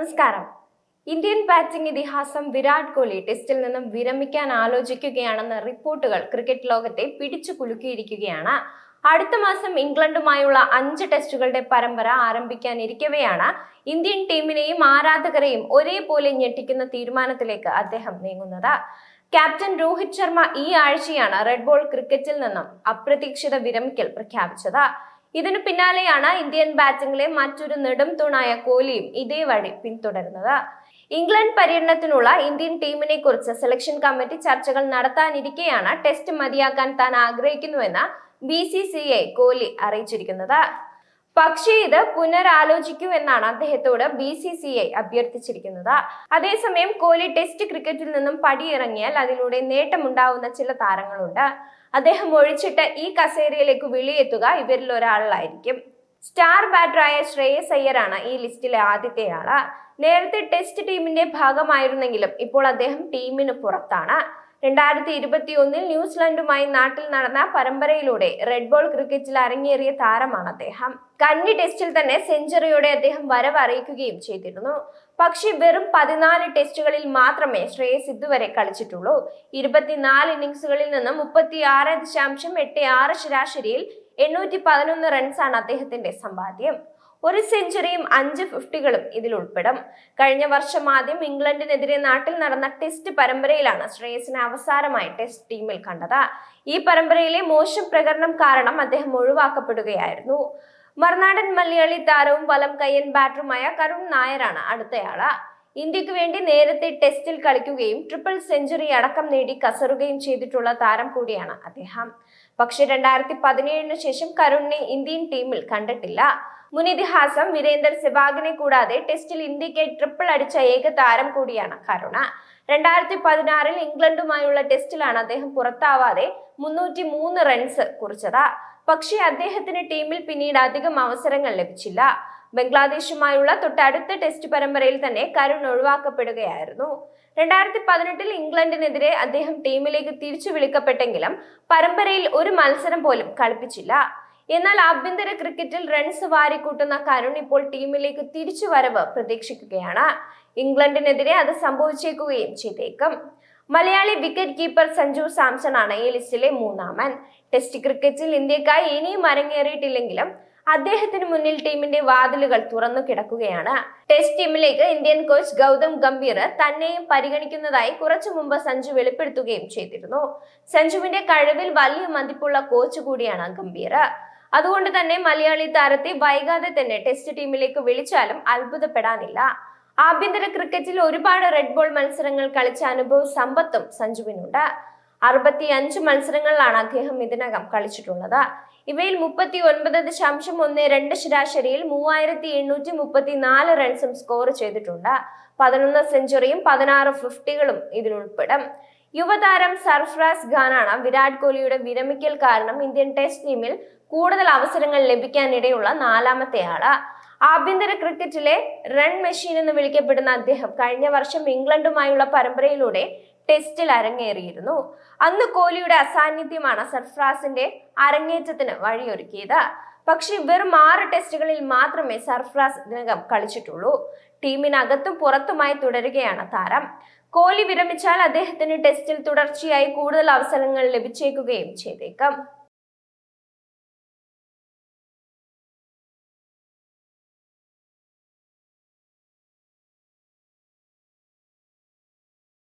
നമസ്കാരം. Indian batting ഇതിഹാസം വിരാട് കോഹ്ലി ടെസ്റ്റിൽ നിന്നും വിരമിക്കാൻ ആലോചിക്കുകയാണെന്ന റിപ്പോർട്ടുകൾ ക്രിക്കറ്റ് ലോകത്തെ പിടിച്ചു കുലുക്കിയിരിക്കുകയാണ്. അടുത്ത മാസം ഇംഗ്ലണ്ടുമായുള്ള അഞ്ച് ടെസ്റ്റുകളുടെ പരമ്പര ആരംഭിക്കാനിരിക്കവെയാണ്. ഇന്ത്യൻ ടീമിനെയും ആരാധകരെയും ഒരേപോലെ ഞെട്ടിക്കുന്ന തീരുമാനത്തിലേക്ക് അദ്ദേഹം നീങ്ങുന്നത്. ക്യാപ്റ്റൻ രോഹിത് ശർമ്മ ഈ ആഴ്ചയാണ് റെഡ് ബോൾ ക്രിക്കറ്റിൽ നിന്നും അപ്രതീക്ഷിത വിരമിക്കൽ പ്രഖ്യാപിച്ചത്. ഇതിനു പിന്നാലെയാണ് ഇന്ത്യൻ ബാറ്റിംഗിലെ മറ്റൊരു നെടും തൂണായ കോഹ്ലിയും ഇതേ വഴി പിന്തുടരുന്നത്. ഇംഗ്ലണ്ട് പര്യടനത്തിനുള്ള ഇന്ത്യൻ ടീമിനെ കുറിച്ച് സെലക്ഷൻ കമ്മിറ്റി ചർച്ചകൾ നടത്താനിരിക്കെയാണ് ടെസ്റ്റ് മതിയാക്കാൻ താൻ ആഗ്രഹിക്കുന്നുവെന്ന് ബി സി സി കോഹ്ലി അറിയിച്ചിരിക്കുന്നത്. പക്ഷേ ഇത് പുനരാലോചിക്കൂ എന്നാണ് അദ്ദേഹത്തോട് ബി സി സി ഐ അഭ്യർത്ഥിച്ചിരിക്കുന്നത്. അതേസമയം കോഹ്ലി ടെസ്റ്റ് ക്രിക്കറ്റിൽ നിന്നും പടിയിറങ്ങിയാൽ അതിലൂടെ നേട്ടമുണ്ടാവുന്ന ചില താരങ്ങളുണ്ട്. അദ്ദേഹം ഒഴിച്ചിട്ട് ഈ കസേരയിലേക്ക് വിളിയെത്തുക ഇവരിൽ ഒരാളായിരിക്കും സ്റ്റാർ ബാറ്ററായ ശ്രേയസ് അയ്യരാണ് ഈ ലിസ്റ്റിലെ ആദ്യത്തെയാൾ നേരത്തെ ടെസ്റ്റ് ടീമിന്റെ ഭാഗമായിരുന്നെങ്കിലും ഇപ്പോൾ അദ്ദേഹം ടീമിന് പുറത്താണ്. രണ്ടായിരത്തി ഇരുപത്തി ഒന്നിൽ ന്യൂസിലൻഡുമായി നാട്ടിൽ നടന്ന പരമ്പരയിലൂടെ റെഡ് ബോൾ ക്രിക്കറ്റിൽ അരങ്ങേറിയ താരമാണ് അദ്ദേഹം. കന്നി ടെസ്റ്റിൽ തന്നെ സെഞ്ചുറിയോടെ അദ്ദേഹം വരവ് അറിയിക്കുകയും ചെയ്തിരുന്നു. പക്ഷേ വെറും പതിനാല് ടെസ്റ്റുകളിൽ മാത്രമേ ശ്രേയസ് ഇതുവരെ കളിച്ചിട്ടുള്ളൂ. ഇരുപത്തിനാല് ഇന്നിംഗ്സുകളിൽ നിന്ന് മുപ്പത്തി ആറ് ദശാംശം എട്ട് ആറ് ശരാശരിയിൽ എണ്ണൂറ്റി പതിനൊന്ന് റൺസാണ് അദ്ദേഹത്തിന്റെ സമ്പാദ്യം. ഒരു സെഞ്ചുറിയും അഞ്ച് ഫിഫ്റ്റികളും ഇതിൽ ഉൾപ്പെടും കഴിഞ്ഞ വർഷം ആദ്യം ഇംഗ്ലണ്ടിനെതിരെ നാട്ടിൽ നടന്ന ടെസ്റ്റ് പരമ്പരയിലാണ് ശ്രേയസിനെ അവസാനമായി ടെസ്റ്റ് ടീമിൽ കണ്ടത്. ഈ പരമ്പരയിലെ മോശം പ്രകടനം കാരണം അദ്ദേഹം ഒഴിവാക്കപ്പെടുകയായിരുന്നു. മറുനാടൻ മലയാളി താരവും വലം കയ്യൻ ബാറ്ററുമായ കരുൺ നായരാണ് അടുത്തയാൾ. ഇന്ത്യയ്ക്ക് വേണ്ടി നേരത്തെ ടെസ്റ്റിൽ കളിക്കുകയും ട്രിപ്പിൾ സെഞ്ചുറി അടക്കം നേടി കസറുകയും ചെയ്തിട്ടുള്ള താരം കൂടിയാണ് അദ്ദേഹം. പക്ഷെ രണ്ടായിരത്തി പതിനേഴിന് ശേഷം കരുണിനെ ഇന്ത്യൻ ടീമിൽ കണ്ടിട്ടില്ല. മുൻ ഇതിഹാസം വീരേന്ദർ സെവാഗിനെ കൂടാതെ ടെസ്റ്റിൽ ഇന്ത്യയ്ക്ക് ട്രിപ്പിൾ അടിച്ച ഏക താരം കൂടിയാണ് കരുണ. രണ്ടായിരത്തി പതിനാറിൽ ഇംഗ്ലണ്ടുമായുള്ള ടെസ്റ്റിലാണ് അദ്ദേഹം പുറത്താവാതെ മുന്നൂറ്റി മൂന്ന് റൺസ് കുറിച്ചത്. പക്ഷേ അദ്ദേഹത്തിന് ടീമിൽ പിന്നീട് അധികം അവസരങ്ങൾ ലഭിച്ചില്ല. ബംഗ്ലാദേശുമായുള്ള തൊട്ടടുത്ത ടെസ്റ്റ് പരമ്പരയിൽ തന്നെ കരുൺ ഒഴിവാക്കപ്പെടുകയായിരുന്നു. രണ്ടായിരത്തി പതിനെട്ടിൽ ഇംഗ്ലണ്ടിനെതിരെ അദ്ദേഹം ടീമിലേക്ക് തിരിച്ചു വിളിക്കപ്പെട്ടെങ്കിലും പരമ്പരയിൽ ഒരു മത്സരം പോലും കളിപ്പിച്ചില്ല. എന്നാൽ ആഭ്യന്തര ക്രിക്കറ്റിൽ റൺസ് വാരിക്കൂട്ടുന്ന കരുൺ ഇപ്പോൾ ടീമിലേക്ക് തിരിച്ചു വരവ് പ്രതീക്ഷിക്കുകയാണ്. ഇംഗ്ലണ്ടിനെതിരെ അത് സംഭവിച്ചേക്കുകയും ചെയ്തേക്കും. മലയാളി വിക്കറ്റ് കീപ്പർ സഞ്ജു സാംസൺ ആണ് ഈ ലിസ്റ്റിലെ മൂന്നാമൻ. ടെസ്റ്റ് ക്രിക്കറ്റിൽ ഇന്ത്യക്കായി ഇനിയും അരങ്ങേറിയിട്ടില്ലെങ്കിലും അദ്ദേഹത്തിന് മുന്നിൽ ടീമിന്റെ വാതിലുകൾ തുറന്നു കിടക്കുകയാണ്. ടെസ്റ്റ് ടീമിലേക്ക് ഇന്ത്യൻ കോച്ച് ഗൗതം ഗംഭീർ തന്നെയും പരിഗണിക്കുന്നതായി കുറച്ചു മുമ്പ് സഞ്ജു വെളിപ്പെടുത്തുകയും ചെയ്തിരുന്നു. സഞ്ജുവിന്റെ കഴിവിൽ വലിയ മതിപ്പുള്ള കോച്ച് കൂടിയാണ് ഗംഭീർ. അതുകൊണ്ട് തന്നെ മലയാളി താരത്തെ വൈകാതെ തന്നെ ടെസ്റ്റ് ടീമിലേക്ക് വിളിച്ചാലും അത്ഭുതപ്പെടാനില്ല. ആഭ്യന്തര ക്രിക്കറ്റിൽ ഒരുപാട് റെഡ് ബോൾ മത്സരങ്ങൾ കളിച്ച അനുഭവ സമ്പത്തും സഞ്ജുവിനുണ്ട്. അറുപത്തി അഞ്ച് മത്സരങ്ങളിലാണ് അദ്ദേഹം ഇതിനകം കളിച്ചിട്ടുള്ളത്. ഇവയിൽ മുപ്പത്തി ഒൻപത് ദശാംശം ഒന്ന് രണ്ട് ശരാശരിയിൽ മൂവായിരത്തി എണ്ണൂറ്റി മുപ്പത്തി നാല് റൺസും സ്കോർ ചെയ്തിട്ടുണ്ട്. പതിനൊന്ന് സെഞ്ചുറിയും പതിനാറ് ഫിഫ്റ്റികളും ഇതിലുൾപ്പെടും. യുവതാരം സർഫ്രാസ് ഖാനാണ് വിരാട് കോഹ്ലിയുടെ വിരമിക്കൽ കാരണം ഇന്ത്യൻ ടെസ്റ്റ് ടീമിൽ കൂടുതൽ അവസരങ്ങൾ ലഭിക്കാനിടയുള്ള നാലാമത്തെ ആൾ ആഭ്യന്തര ക്രിക്കറ്റിലെ റൺ മെഷീൻ എന്ന് വിളിക്കപ്പെടുന്ന അദ്ദേഹം കഴിഞ്ഞ വർഷം ഇംഗ്ലണ്ടുമായുള്ള പരമ്പരയിലൂടെ ടെസ്റ്റിൽ അരങ്ങേറിയിരുന്നു. അന്ന് കോഹ്ലിയുടെ അസാന്നിധ്യമാണ് സർഫ്രാസിന്റെ അരങ്ങേറ്റത്തിന് വഴിയൊരുക്കിയത്. പക്ഷേ വെറും ആറ് ടെസ്റ്റുകളിൽ മാത്രമേ സർഫ്രാസ് ഇതിനകം കളിച്ചിട്ടുള്ളൂ. ടീമിനകത്തും പുറത്തുമായി തുടരുകയാണ് താരം. കോഹ്ലി വിരമിച്ചാൽ അദ്ദേഹത്തിന് ടെസ്റ്റിൽ തുടർച്ചയായി കൂടുതൽ അവസരങ്ങൾ ലഭിച്ചേക്കുകയും ചെയ്തേക്കാം.